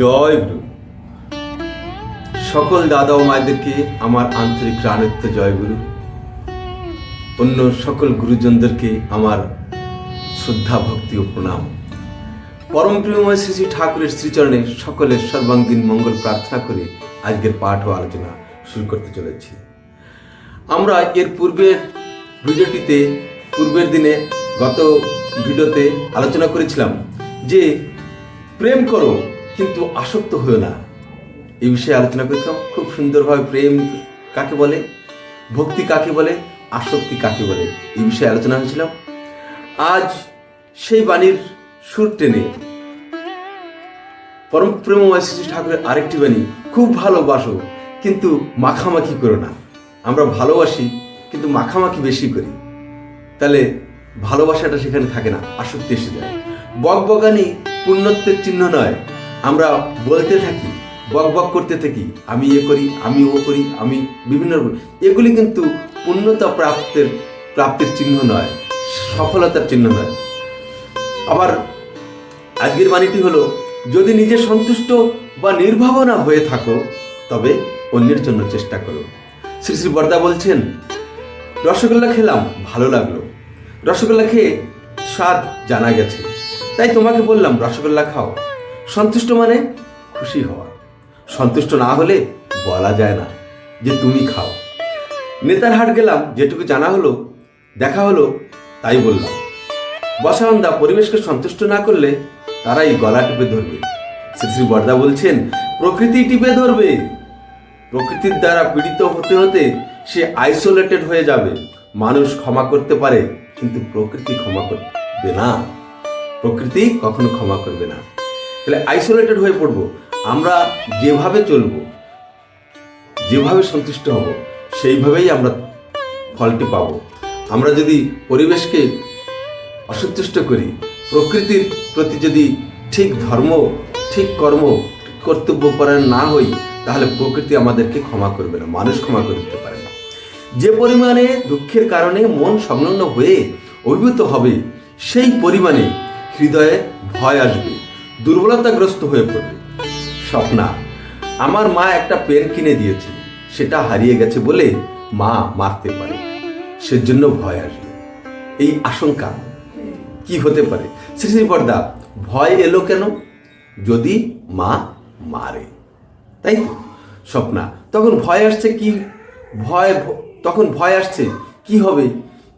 জয় গুরু। সকল দাদা ও মায়েদেরকে আমার আন্তরিক প্রাণত্ব জয় গুরু। অন্য সকল গুরুজনদেরকে আমার শ্রদ্ধা, ভক্তি ও প্রণাম। পরম প্রিয়ময় শ্রী শ্রী ঠাকুরের শ্রীচরণে সকলের সর্বাঙ্গীন মঙ্গল প্রার্থনা করে আজকের পাঠ ও আলোচনা শুরু করতে চলেছি। আমরা এর পূর্বের ভিডিওটিতে, পূর্বের দিনে গত ভিডিওতে আলোচনা করেছিলাম যে, প্রেম করো কিন্তু আসক্ত হয়েও না। এই বিষয়ে আলোচনা করেছিলাম, খুব সুন্দরভাবে প্রেম কাকে বলে, ভক্তি কাকে বলে, আসক্তি কাকে বলে, এই বিষয়ে আলোচনা হয়েছিলাম। আজ সেই বাণীর সুর টেনে পরম প্রেমময় শ্রী ঠাকুরের আরেকটি বাণী, খুব ভালোবাসো কিন্তু মাখামাখি করো না। আমরা ভালোবাসি, কিন্তু মাখামাখি বেশি করি। তাহলে ভালোবাসাটা সেখানে থাকে না, আসক্তি এসে যায়। বকবকানি পুণ্যত্বের চিহ্ন নয় আমরা বলতে থাকি, বক বক করতে থাকি, আমি এ করি, আমি ও করি, আমি বিভিন্ন এগুলি কিন্তু পূর্ণতা প্রাপ্তের, প্রাপ্তির চিহ্ন নয়, সফলতার চিহ্ন নয়। আবার আজকের বাণীটি হলো, যদি নিজে সন্তুষ্ট বা নির্ভাবনা হয়ে থাকো, তবে অন্যের জন্য চেষ্টা করো। শ্রী শ্রী বর্দা বলছেন, রসগোল্লা খেলাম, ভালো লাগল। রসগোল্লা খেয়ে স্বাদ জানা গেছে। তাই তোমাকে বললাম, রসগোল্লা খাও। সন্তুষ্ট মানে খুশি হওয়া। সন্তুষ্ট না হলে বলা যায় না যে তুমি খাও। নেতার হাট গেলাম, যেটুকু জানা হলো, দেখা হলো, তাই বললাম। বসানন্দা পরিবেশকে সন্তুষ্ট না করলে তারাই গলা টিপে ধরবে। শ্রী শ্রী বর্দা বলছেন, প্রকৃতি টিপে ধরবে। প্রকৃতির দ্বারা পীড়িত হতে হতে সে আইসোলেটেড হয়ে যাবে। মানুষ ক্ষমা করতে পারে, কিন্তু প্রকৃতি ক্ষমা করবে না। প্রকৃতি কখনো ক্ষমা করবে না। তাহলে আইসোলেটেড হয়ে পড়ব। আমরা যেভাবে চলবো, যেভাবে সন্তুষ্ট হব, সেইভাবেই আমরা ফলটি পাবো। আমরা যদি পরিবেশকে অসন্তুষ্ট করি, প্রকৃতির প্রতি যদি ঠিক ধর্ম, ঠিক কর্ম, ঠিক কর্তব্য পরায়ণ না হই, তাহলে প্রকৃতি আমাদেরকে ক্ষমা করবে না, মানুষ ক্ষমা করতে পারে না। যে পরিমাণে দুঃখের কারণে মন সংলগ্ন হয়ে অভিভূত হবে, সেই পরিমাণে হৃদয়ে ভয় আসবে। দুর্বলতাগ্রস্ত হয়ে পড়বে। স্বপ্না, আমার মা একটা পেন কিনে দিয়েছে। সেটা হারিয়ে গেছে বলে মা মারতে পারে। সেজন্য ভয় আসবে। এই আশঙ্কা কি হতে পারে? শ্রী বর্দা ভয় এলো কেন? যদি মা মারে। তাই তো? স্বপ্না, তখন ভয় আসছে কি? ভয়, তখন ভয় আসছে কি হবে?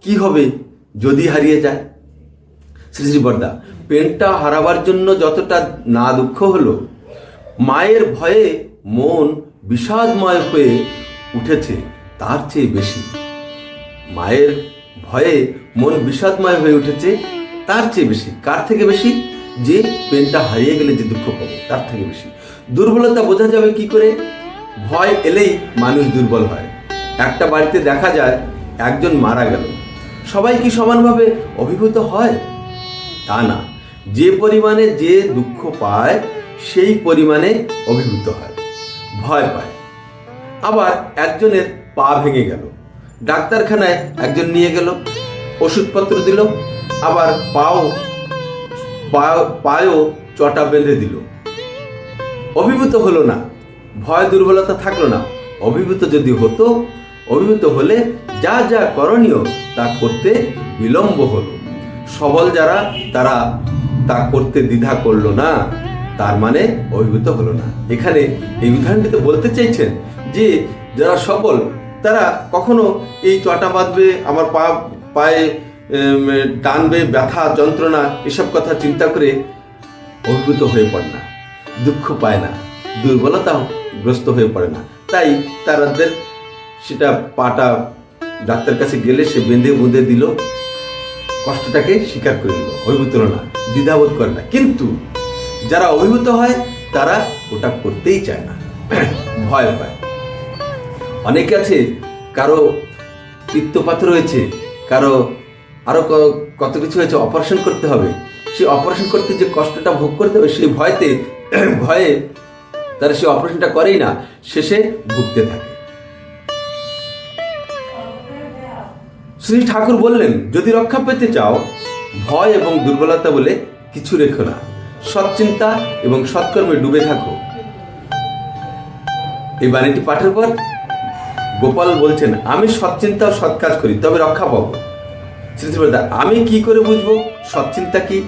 কি হবে? যদি হারিয়ে যায়? শ্রী শ্রী বর্দা পেনটা হারাবার জন্য যতটা না দুঃখ হলো, মায়ের ভয়ে মন বিষাদময় হয়ে উঠেছে তার চেয়ে বেশি। মায়ের ভয়ে মন বিষাদময় হয়ে উঠেছে তার চেয়ে বেশি। কার থেকে বেশি? যে পেনটা হারিয়ে গেলে যে দুঃখ পাবো, তার থেকে বেশি। দুর্বলতা বোঝা যাবে কি করে? ভয় এলেই মানুষ দুর্বল হয়। একটা বাড়িতে দেখা যায়, একজন মারা গেল। সবাই কি সমানভাবে অভিভূত হয়? তা না। যে পরিমাণে যে দুঃখ পায়, সেই পরিমাণে অভিভূত হয়। ভয় পায়। আবার একজনের পা ভেঙে গেল। ডাক্তারখানায় একজন নিয়ে গেল, ওষুধপত্র দিল, আবার পাও পায়েও চটা বেঁধে দিল। অভিভূত হলো না। ভয় দুর্বলতা থাকল না। অভিভূত যদি হতো, অভিভূত হলে যা যা করণীয় তা করতে বিলম্ব হলো। সবল যারা, তারা তা করতে দ্বিধা করল না। তার মানে অভিভূত হলো না। এখানে এই উদাহরণটিতে বলতে চাইছেন যে, যারা সবল, তারা কখনো এই চটা বাঁধবে, আমার পা, পায়ে টানবে, ব্যথা, যন্ত্রণা, এসব কথা চিন্তা করে অভিভূত হয়ে পড়ে না, দুঃখ পায় না, দুর্বলতাও গ্রস্ত হয়ে পড়ে না। তাই তাদের সেটা পাটা ডাক্তার কাছে গেলে সে বেঁধে বুঁধে দিল কষ্টটাকে স্বীকার করে নিল, অভিভূত না, দ্বিধাবোধ করে না। কিন্তু যারা অভিভূত হয়, তারা ওটা করতেই চায় না, ভয় পায়। অনেকে আছে, কারও পিত্তপাথর রয়েছে কারও আরও কত কিছু হয়েছে অপারেশন করতে হবে। সে অপারেশন করতে যে কষ্টটা ভোগ করতে হবে, সেই ভয়তে, ভয়ে তারা সে অপারেশনটা করেই না, শেষে ভুগতে থাকে। শ্রী ঠাকুর বললেন যদি রক্ষা পেতে চাও ভয় এবং দুর্বলতা বলে কিছু রেখো না। সৎচিন্তা এবং সৎকর্মে ডুবে থাকো। এই বাণীটি পাঠের পর গোপাল বলছেন আমি সৎচিন্তা ও সৎ কাজ করি তবে রক্ষা পাবো। শ্রী শ্রী বলতে, আমি কি করে বুঝব সৎচিন্তা কি?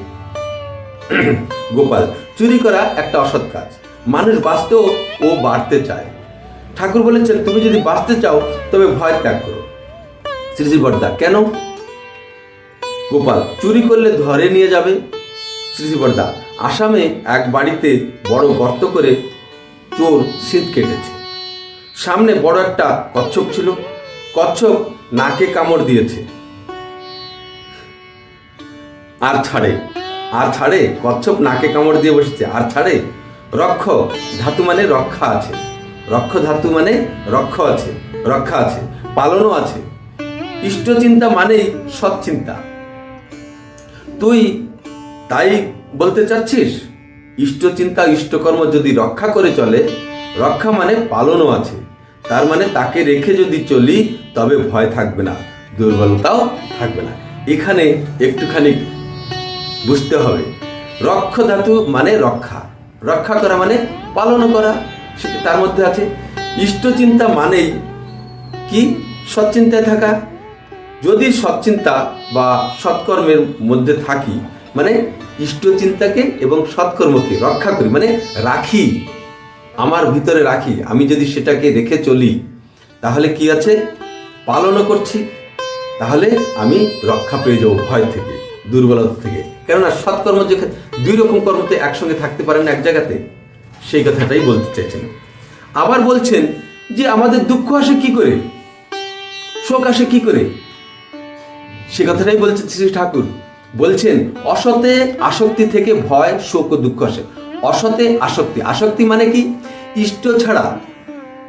গোপাল চুরি করা একটা অসৎ কাজ। মানুষ বাঁচতেও ও বাড়তে চায়। ঠাকুর বলেছেন তুমি যদি বাঁচতে চাও তবে ভয় ত্যাগ করো। শ্রী শ্রী কেন? গোপাল, চুরি করলে ধরে নিয়ে যাবে শ্রী শ্রী আসামে এক বাড়িতে বড় গর্ত করে চোর শীত কেটেছে। সামনে বড় একটা কচ্ছপ ছিল। কচ্ছপ নাকে কামড় দিয়েছে। আর ছাড়ে আর ছাড়ে কচ্ছপ নাকে কামড় দিয়ে বসেছে। আর ছাড়ে রক্ষ ধাতু মানে রক্ষা আছে। রক্ষ ধাতু মানে রক্ষ আছে, রক্ষা আছে, পালনও আছে। ইষ্টচিন্তা মানেই সৎ চিন্তা। তুই তাই বলতে চাচ্ছিস? ইষ্টচিন্তা ইষ্টকর্ম যদি রক্ষা করে চলে, রক্ষা মানে পালনও আছে। তার মানে তাকে রেখে যদি চলি, তবে ভয় থাকবে না, দুর্বলতাও থাকবে না। এখানে একটুখানি বুঝতে হবে। রক্ষ ধাতু মানে রক্ষা। রক্ষা করা মানে পালন করা তার মধ্যে আছে। ইষ্টচিন্তা মানেই কি? সৎচিন্তায় থাকা। যদি সৎচিন্তা বা সৎকর্মের মধ্যে থাকি মানে ইষ্টচিন্তাকে এবং সৎকর্মকে রক্ষা করি মানে রাখি, আমার ভিতরে রাখি, আমি যদি সেটাকে রেখে চলি, তাহলে কি আছে? পালনও করছি, তাহলে আমি রক্ষা পেয়ে যাব ভয় থেকে, দুর্বলতা থেকে। কেননা সৎকর্ম যেখানে দুই রকম কর্মতে একসঙ্গে থাকতে পারেন এক জায়গাতে, সেই কথাটাই বলতে চাইছেন। আবার বলছেন যে, আমাদের দুঃখ আসে কি করে? শোক আসে কি করে? সে কথাটাই বলছেন শ্রী ঠাকুর। বলছেন, অসতে আসক্তি থেকে ভয়, শোক ও দুঃখ আসে। অসতে আসক্তি। আসক্তি মানে কি? ইষ্ট ছাড়া,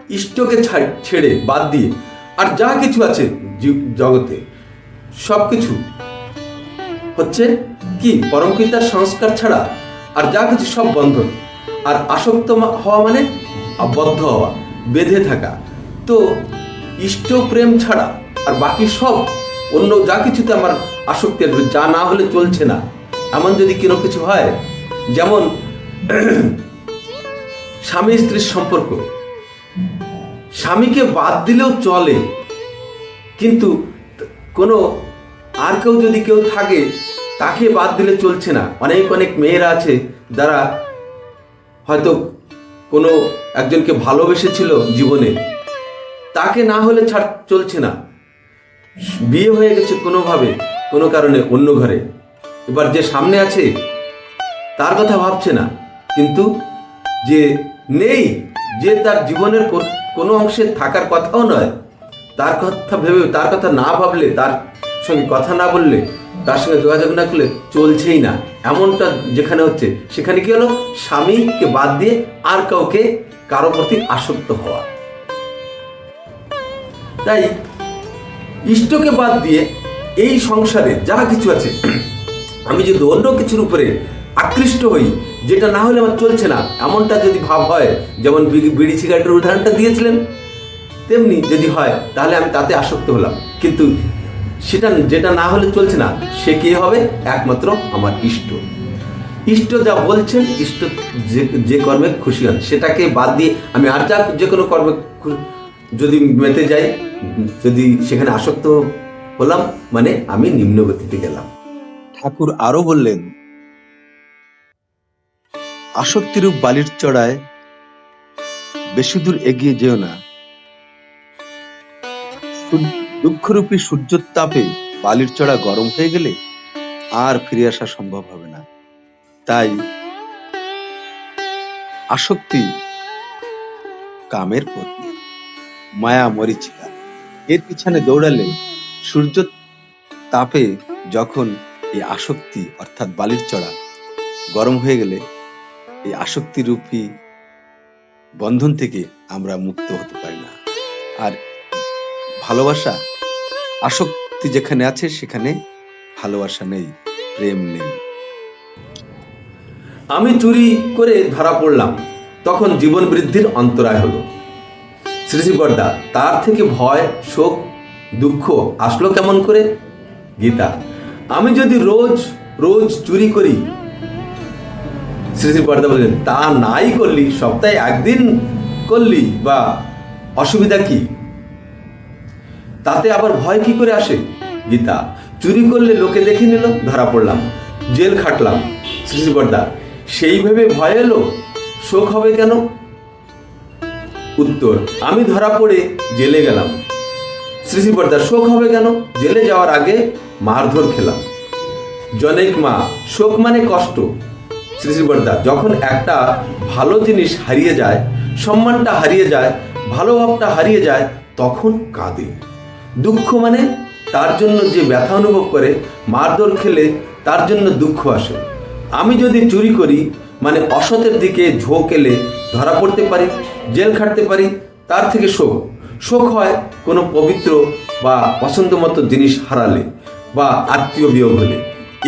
ইষ্টকে ছাড়- বাদ দিয়ে আর যা কিছু আছে জগতে সব কিছু হচ্ছে কি? পরমপিতার সংস্কার ছাড়া আর যা কিছু সব বন্ধন। আর আসক্ত হওয়া মানে বদ্ধ হওয়া, বেঁধে থাকা। তো ইষ্ট প্রেম ছাড়া আর বাকি সব অন্য যা কিছুতে আমার আসক্তি আসবে, যা না হলে চলছে না। এমন যদি কোনো কিছু হয়, যেমন স্বামী স্ত্রীর সম্পর্ক। স্বামীকে বাদ দিলেও চলে, কিন্তু কোনো আর কেউ যদি কেউ থাকে, তাকে বাদ দিলে চলছে না। অনেক অনেক মেয়েরা আছে যারা হয়তো কোনো একজনকে ভালোবেসেছিল জীবনে। তাকে না হলে ছাড় চলছে না। বিয়ে হয়ে গেছে কোনোভাবে, কোনো কারণে অন্য ঘরে। এবার যে সামনে আছে, তার কথা ভাবছে না। কিন্তু যে নেই, যে তার জীবনের কোনো অংশে থাকার কথাও নয়, তার কথা ভেবে, তার কথা না ভাবলে, তার সঙ্গে কথা না বললে, তার সঙ্গে যোগাযোগ না করলে চলছেই না। এমনটা যেখানে হচ্ছে, সেখানে কি হলো? স্বামীকে বাদ দিয়ে আর কাউকে কারও প্রতি আসক্ত হওয়া। তাই ইষ্টকে বাদ দিয়ে এই সংসারে যা কিছু আছে, আমি যদি অন্য কিছুর উপরে আকৃষ্ট হই, যেটা না হলে আমার চলছে না, এমনটা যদি ভাব হয়, যেমন বিড়ি- সিগারেটের উদাহরণটা দিয়েছিলেন, তেমনি যদি হয়, তাহলে আমি তাতে আসক্ত হলাম। কিন্তু সেটা, যেটা না হলে চলছে না, সে কে হবে? একমাত্র আমার ইষ্ট। ইষ্ট যা বলছেন, ইষ্ট যে যে কর্মে খুশি হন, সেটাকে বাদ দিয়ে আমি আর যা, যে কোনো কর্মে যদি মেতে যাই যদি সেখানে আসক্ত হলাম মানে আমি নিম্নগতিতে গেলাম। ঠাকুর আরও বললেন, আসক্তিরূপ বালির চড়ায় বেশি দূর এগিয়ে যেও না। দুঃখরূপী সূর্যের তাপে বালির চড়া গরম হয়ে গেলে আর ফিরে আসা সম্ভব হবে না। তাই আসক্তি কামের পত্নী মায়া মরিচিকা। এর পিছনে দৌড়ালে সূর্য তাপে যখন এই আসক্তি, অর্থাৎ বালির চড়া, গরম হয়ে গেলে এই আসক্তি রূপী বন্ধন থেকে আমরা মুক্ত হতে পারি না। আর ভালোবাসা, আসক্তি যেখানে আছে, সেখানে ভালোবাসা নেই, প্রেম নেই। আমি চুরি করে ধরা পড়লাম, তখন জীবন বৃদ্ধির অন্তরায় হলো। শ্রী তার থেকে ভয়, শোক, দুঃখ আসলো কেমন করে? গীতা, আমি যদি রোজ রোজ চুরি করি? পর্দা বললেন, তা নাই করলি, সপ্তাহে একদিন করলি, বা অসুবিধা কি? তাতে আবার ভয় কি করে আসে? গীতা, চুরি করলে লোকে দেখে নিল, ধরা পড়লাম, জেল খাটলাম। শ্রী শ্রী পর্দা সেই ভেবে ভয় এলো? শোক হবে কেন? উত্তর, আমি ধরা পড়ে জেলে গেলাম। শ্রী শ্রী শোক হবে কেন? জেলে যাওয়ার আগে মারধর খেলাম। জনেক মা, শোক মানে কষ্ট। শ্রী শ্রী যখন একটা ভালো জিনিস হারিয়ে যায়, সম্মানটা হারিয়ে যায় ভালো ভাবটা হারিয়ে যায়, তখন কাঁদে। দুঃখ মানে তার জন্য যে ব্যথা অনুভব করে, মারধর খেলে তার জন্য দুঃখ আসে। আমি যদি চুরি করি মানে অসতের দিকে ঝোঁক এলে ধরা পড়তে পারি? জেল খাটতে পারি, তার থেকে শোক। শোক হয় কোনো পবিত্র বা পছন্দ মতো জিনিস হারালে বা আত্মীয় বিয়োগ হলে।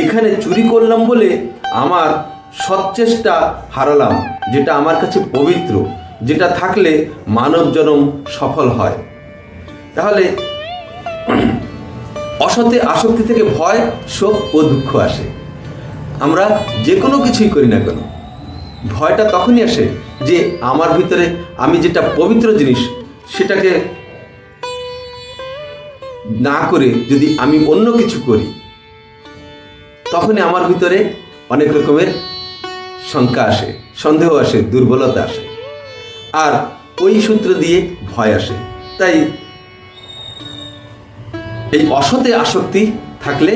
এখানে চুরি করলাম বলে আমার সচ্চেষ্টা হারালাম, যেটা আমার কাছে পবিত্র, যেটা থাকলে মানব জনম সফল হয়। তাহলে অসতে আসক্তি থেকে ভয়, শোক ও দুঃখ আসে। আমরা যে কোনো কিছুই করি না কেন। ভয়টা তখনই আসে যে আমার ভিতরে আমি যেটা পবিত্র জিনিস সেটাকে না করে যদি আমি অন্য কিছু করি, তখনই আমার ভিতরে অনেক রকমের শঙ্কা আসে, সন্দেহ আসে, দুর্বলতা আসে। আর ওই সূত্র দিয়ে ভয় আসে। তাই এই অসতে আসক্তি থাকলে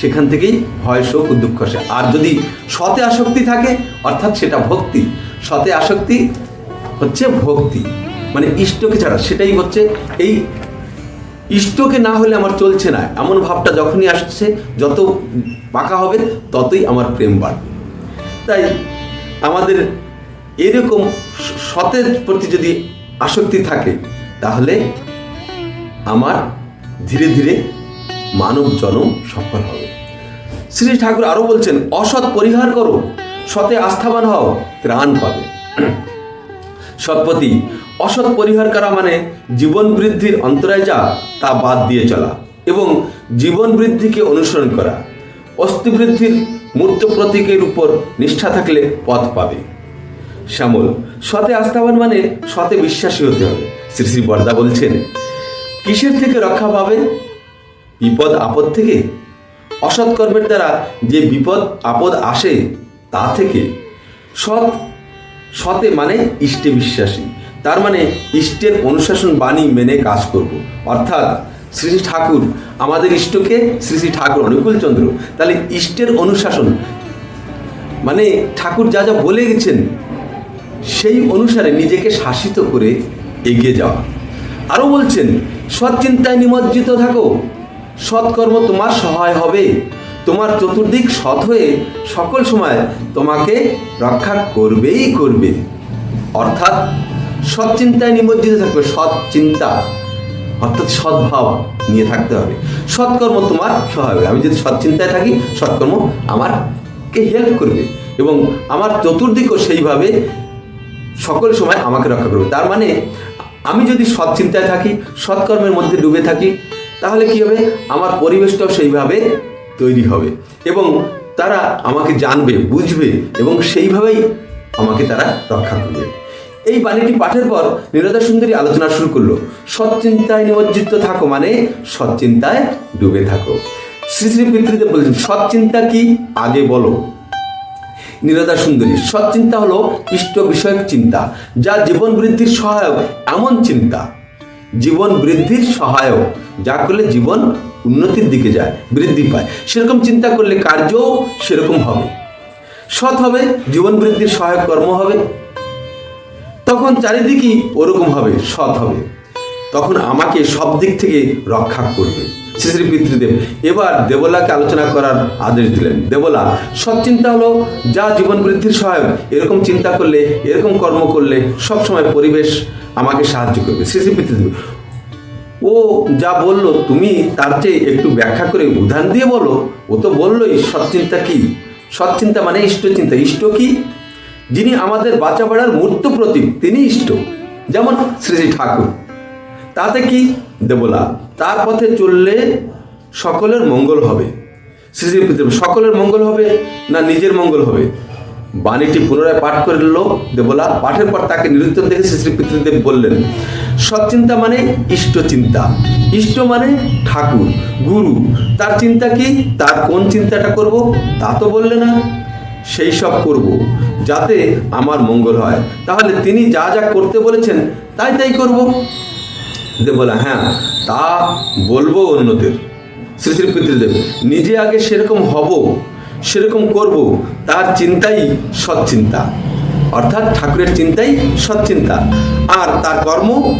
সেখান থেকেই ভয়, শোক দুঃখ আসে। আর যদি সতে আসক্তি থাকে, অর্থাৎ সেটা ভক্তি সতে আসক্তি হচ্ছে ভক্তি। মানে ইষ্টকে ছাড়া, সেটাই হচ্ছে এই ইষ্টকে না হলে আমার চলছে না। এমন ভাবটা যখনই আসছে, যত পাকা হবে, ততই আমার প্রেম বাড়বে। তাই আমাদের এরকম সতের প্রতি যদি আসক্তি থাকে, তাহলে আমার ধীরে ধীরে মানব জনম সফল হবে। শ্রী ঠাকুর আরও বলছেন, অসৎ পরিহার করো। সতে আস্থাবান হও, ত্রাণ পাবে। সৎপতি, অসৎ পরিহার করা মানে জীবন বৃদ্ধির অন্তরায় যা, তা বাদ দিয়ে চলা এবং জীবন বৃদ্ধিকে অনুসরণ করা। অস্থি বৃদ্ধির মূর্ত প্রতীকের উপর নিষ্ঠা থাকলে পথ পাবে। শ্যামল, সতে আস্থাবান মানে সতে বিশ্বাসী হতে হবে। শ্রী শ্রী বর্দা বলছেন, কিসের থেকে রক্ষা পাবে? বিপদ আপদ থেকে। অসৎ কর্মের দ্বারা যে বিপদ আপদ আসে তা থেকে সৎ, সতে মানে ইষ্টে বিশ্বাসী। তার মানে ইষ্টের অনুশাসন বাণী মেনে কাজ করব। অর্থাৎ শ্রী শ্রী ঠাকুর আমাদের ইষ্টকে শ্রী শ্রী ঠাকুর অনুকূল চন্দ্র তাহলে ইষ্টের অনুশাসন মানে ঠাকুর যা যা বলে গেছেন, সেই অনুসারে নিজেকে শাসিত করে এগিয়ে যাওয়া। আরও বলছেন, সৎ চিন্তায় নিমজ্জিত থাকো, সৎকর্ম তোমার সহায় হবে। তোমার চতুর্দিক সৎ হয়ে সকল সময় তোমাকে রক্ষা করবেই করবে। অর্থাৎ সৎ চিন্তায় নিমজ্জিত থাকবে, সৎ চিন্তা, অর্থাৎ সদ্ভাব নিয়ে থাকতে হবে। সৎকর্ম তোমার হবে আমি যদি সৎ চিন্তায় থাকি সৎকর্ম আমারকে হেল্প করবে এবং আমার চতুর্দিকও সেইভাবে সকল সময় আমাকে রক্ষা করবে। তার মানে আমি যদি সৎ চিন্তায় থাকি সৎকর্মের মধ্যে ডুবে থাকি, তাহলে কি হবে? আমার পরিবেশটাও সেইভাবে তৈরি হবে। এবং তারা আমাকে জানবে, বুঝবে এবং সেইভাবেই আমাকে তারা রক্ষা করবে। এই বাণীটি পাঠের পর নীরদা সুন্দরী আলোচনা শুরু করল। সৎচিন্তায় নিমজ্জিত থাকো মানে সৎচিন্তায় ডুবে থাকো। শ্রী শ্রী পিতৃদেব বলছেন সৎচিন্তা কি? আগে বলো। নীরদা সুন্দরী সৎচিন্তা হলো ইষ্ট বিষয়ক চিন্তা, যা জীবন বৃদ্ধির সহায়ক, এমন চিন্তা। জীবন বৃদ্ধির সহায়ক, যা করলে জীবন উন্নতির দিকে যায়, বৃদ্ধি পায়। সেরকম চিন্তা করলে কার্যও সেরকম হবে। সৎ হবে, জীবন বৃদ্ধির সহায়ক কর্ম হবে। তখন চারিদিকই ওরকম হবে, সৎ হবে। তখন আমাকে সব দিক থেকে রক্ষা করবে। শ্রী শ্রী পিতৃদেব, এবার দেবলাকে আলোচনা করার আদেশ দিলেন। দেবলা, সৎ চিন্তা হলো, যা জীবন বৃদ্ধির সহায়ক, এরকম চিন্তা করলে, এরকম কর্ম করলে সব সময় পরিবেশ আমাকে সাহায্য করবে। শ্রী শ্রী পিতৃদেব ও যা বলল, তুমি তার চেয়ে একটু ব্যাখ্যা করে উদাহরণ দিয়ে বলো। ও তো বললোই সৎচিন্তা কি? সৎচিন্তা মানে ইষ্টচিন্তা। ইষ্ট কি? যিনি আমাদের বাঁচা বাড়ার মূর্ত প্রতীক, তিনি ইষ্ট। যেমন শ্রী শ্রী ঠাকুর। তাতে কি? দেবলা, তার পথে চললে সকলের মঙ্গল হবে। শ্রী শ্রী সকলের মঙ্গল হবে না নিজের মঙ্গল হবে? বাণীটি পুনরায় পাঠ করল দেবলা পাঠের পর তাকে নিরুত্তর দেখে শ্রী পিতৃদেব বললেন সৎচিন্তা মানে ইষ্ট চিন্তা। ইষ্ট মানে ঠাকুর, গুরু। তার চিন্তা কি? তার কোন চিন্তাটা করব? তা তো বললে না। সেই সব করব, যাতে আমার মঙ্গল হয়। তাহলে তিনি যা যা করতে বলেছেন, তাই তাই করব। দে বলা হ্যাঁ তা বলব অন্যদের। শ্রী শ্রী পিতৃদেব, নিজে আগে সেরকম হব। সেরকম করব, তার চিন্তাই সৎচিন্তা অর্থাৎ ঠাকুরের চিন্তাই সৎচিন্তা আর তার কর্ম,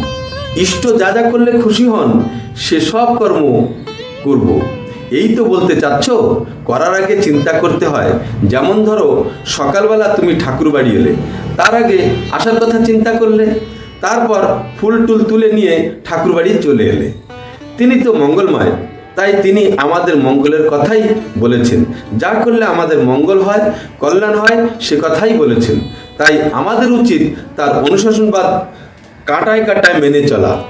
ইষ্ট যা যা করলে খুশি হন, সে সব কর্ম করব। এই তো বলতে চাচ্ছ, করার আগে চিন্তা করতে হয়। যেমন ধরো, সকালবেলা তুমি ঠাকুর বাড়ি এলে। তার আগে আসার কথা চিন্তা করলে। তারপর ফুল টুল তুলে নিয়ে ঠাকুর বাড়ি চলে এলে। তিনি তো মঙ্গলময়। তাই তিনি আমাদের মঙ্গলের কথাই বলেছেন। যা করলে আমাদের মঙ্গল হয়, কল্যাণ হয়, সে কথাই বলেছেন। তাই আমাদের উচিত তার অনুশাসনবাদ কাঁটায় কাঁটায় মেনে চলা।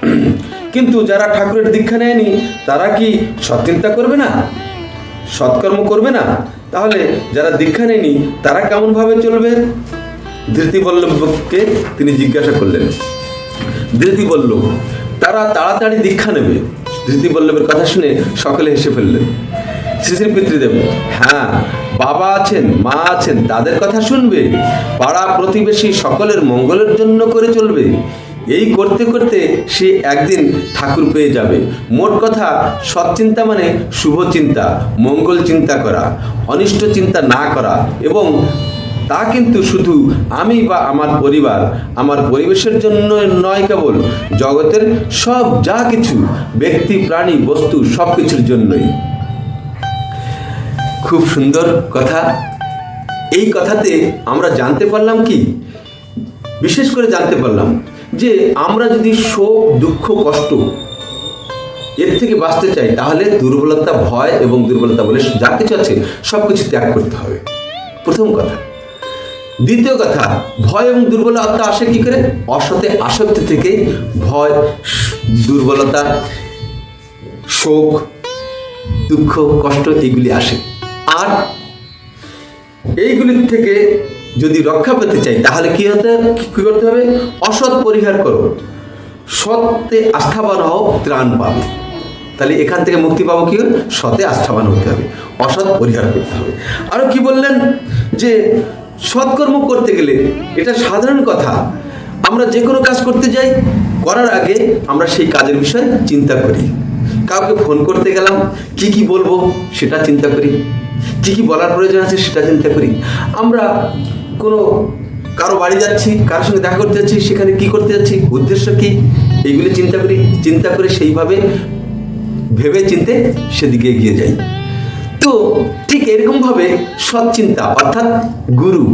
কিন্তু যারা ঠাকুরের দীক্ষা নেয়নি, তারা কি সৎচিন্তা করবে না? সৎকর্ম করবে না? তাহলে যারা দীক্ষা নেয়নি, তারা কেমনভাবে চলবে? ধৃতি বল্লভকে তিনি জিজ্ঞাসা করলেন। ধৃতি বলল তারা তাড়াতাড়ি দীক্ষা নেবে। ধৃতি বল্লভের কথা শুনে সকলে হেসে ফেললেন শ্রী পিতৃদেব হ্যাঁ বাবা আছেন, মা আছেন, তাদের কথা শুনবে। পাড়া প্রতিবেশী সকলের মঙ্গলের জন্য করে চলবে। এই করতে করতে সে একদিন ঠাকুর পেয়ে যাবে। মোট কথা সৎচিন্তা মানে শুভ চিন্তা, মঙ্গল চিন্তা করা, অনিষ্ট চিন্তা না করা এবং তা কিন্তু শুধু আমি বা আমার পরিবার, আমার পরিবেশের জন্য নয় কেবল, জগতের সব যা কিছু, ব্যক্তি, প্রাণী, বস্তু, সব কিছুর জন্যই। খুব সুন্দর কথা। এই কথাতে আমরা জানতে পারলাম কি? বিশেষ করে জানতে পারলাম যে আমরা যদি শোক, দুঃখ, কষ্ট এর থেকে বাঁচতে চাই, তাহলে দুর্বলতা, ভয় এবং দুর্বলতা বলে যা কিছু আছে সব কিছু ত্যাগ করতে হবে। প্রথম কথা। দ্বিতীয় কথা, ভয় এবং দুর্বলতা আসে কি করে? অসতে আসক্তি থেকে ভয়, দুর্বলতা, শোক, দুঃখ, কষ্ট, এগুলি আসে। আর এইগুলির থেকে যদি রক্ষা পেতে চাই, তাহলে কি হতে কি করতে হবে? অসৎ পরিহার করো সত্যে আস্থাবান হও, ত্রাণ পাবে। তাহলে এখান থেকে মুক্তি পাবো কি? সতে আস্থাবান হতে হবে। অসৎ পরিহার করতে হবে। আরও কি বললেন? যে সৎকর্ম করতে গেলে এটা সাধারণ কথা। আমরা যে কোনো কাজ করতে যাই, করার আগে আমরা সেই কাজের বিষয়ে চিন্তা করি। কাউকে ফোন করতে গেলাম, কি কি বলব সেটা চিন্তা করি। কি কি বলার প্রয়োজন আছে সেটা চিন্তা করি। আমরা কোনো কারও বাড়ি যাচ্ছি, কারোর সঙ্গে দেখা করতে যাচ্ছি, সেখানে কি করতে যাচ্ছি, উদ্দেশ্য কি, এইগুলি চিন্তা করি। চিন্তা করে সেইভাবে ভেবে চিনতে সেদিকে এগিয়ে যাই। তো ঠিক এরকমভাবে সৎচিন্তা, অর্থাৎ গুরু,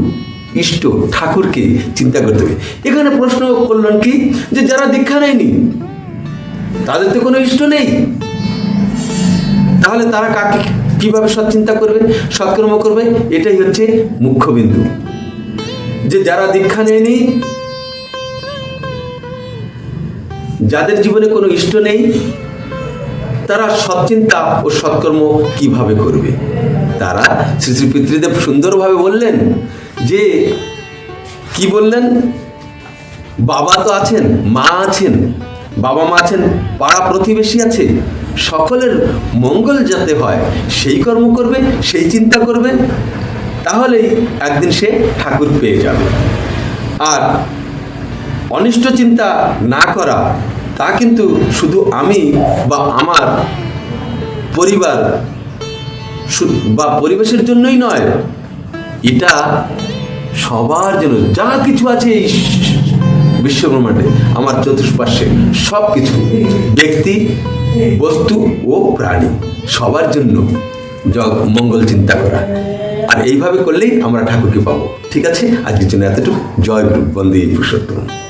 ইষ্ট, ঠাকুরকে চিন্তা করতে হবে। এখানে প্রশ্ন করলেন কি? যে যারা দীক্ষা নেয়নি, তাদের তো কোনো ইষ্ট নেই। তাহলে তারা কাকে কীভাবে সৎচিন্তা করবে, সৎকর্ম করবে? এটাই হচ্ছে মুখ্য বিন্দু যে যারা দীক্ষা নেয়নি, যাদের জীবনে কোনো ইষ্ট নেই তারা সৎচিন্তা ও সৎকর্ম কীভাবে করবে? তারা শ্রী শ্রী পিতৃদেব সুন্দরভাবে বললেন যে, কি বললেন? বাবা তো আছেন, মা আছেন, বাবা মা আছেন, পাড়া প্রতিবেশী আছে, সকলের মঙ্গল যাতে হয়, সেই কর্ম করবে, সেই চিন্তা করবে, তাহলেই একদিন সে ঠাকুর পেয়ে যাবে। আর অনিষ্ট চিন্তা না করা তা কিন্তু শুধু আমি বা আমার পরিবার বা পরিবেশের জন্যই নয়, এটা সবার জন্য। যা কিছু আছে এই বিশ্বব্রহ্মাণ্ডে, আমার চতুষ্পার্শ্বে সব কিছু ব্যক্তি, বস্তু ও প্রাণী, সবার জন্য জগ, মঙ্গল চিন্তা করা। আর এইভাবে করলেই আমরা ঠাকুরকে পাবো। ঠিক আছে? আজকের জন্য এতটুকু। জয় গুরু, বন্দে পুরুষোত্তম।